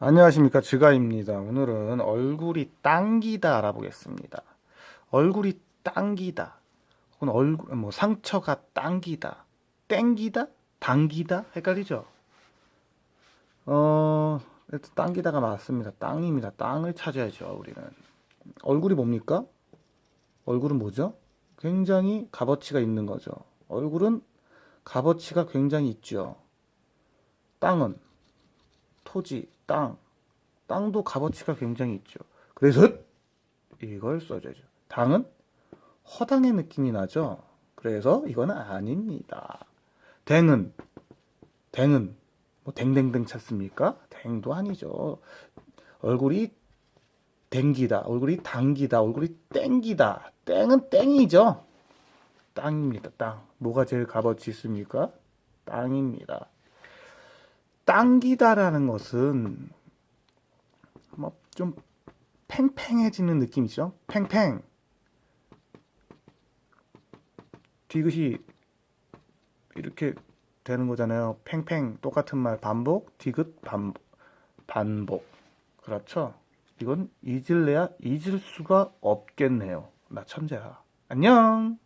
안녕하십니까 지가입니다. 오늘은 얼굴이 당기다 알아보겠습니다. 얼굴이 당기다 혹은 얼굴 뭐 상처가 당기다 땡기다 당기다 헷갈리죠? 어 당기다가 맞습니다. 땅입니다. 땅을 찾아야죠 우리는 얼굴이 뭡니까? 얼굴은 뭐죠? 굉장히 값어치가 있는 거죠. 얼굴은 값어치가 굉장히 있죠. 땅은 토지, 땅. 땅도 값어치가 굉장히 있죠. 그래서 이걸 써줘야죠. 당은 허당의 느낌이 나죠. 그래서 이거는 아닙니다. 댕은 댕은 뭐 댕댕댕 찾습니까? 댕도 아니죠. 얼굴이 댕기다, 얼굴이 당기다, 얼굴이 땡기다. 땡은 땡이죠. 땅입니다. 땅. 뭐가 제일 값어치 있습니까? 땅입니다. 당기다라는 것은 뭐좀 팽팽해지는 느낌이죠. 팽팽. 디귿이 이렇게 되는 거잖아요. 팽팽 똑같은 말 반복, 디귿 반복, 반복. 그렇죠? 이건 잊을래야 잊을 수가 없겠네요. 나 천재야. 안녕.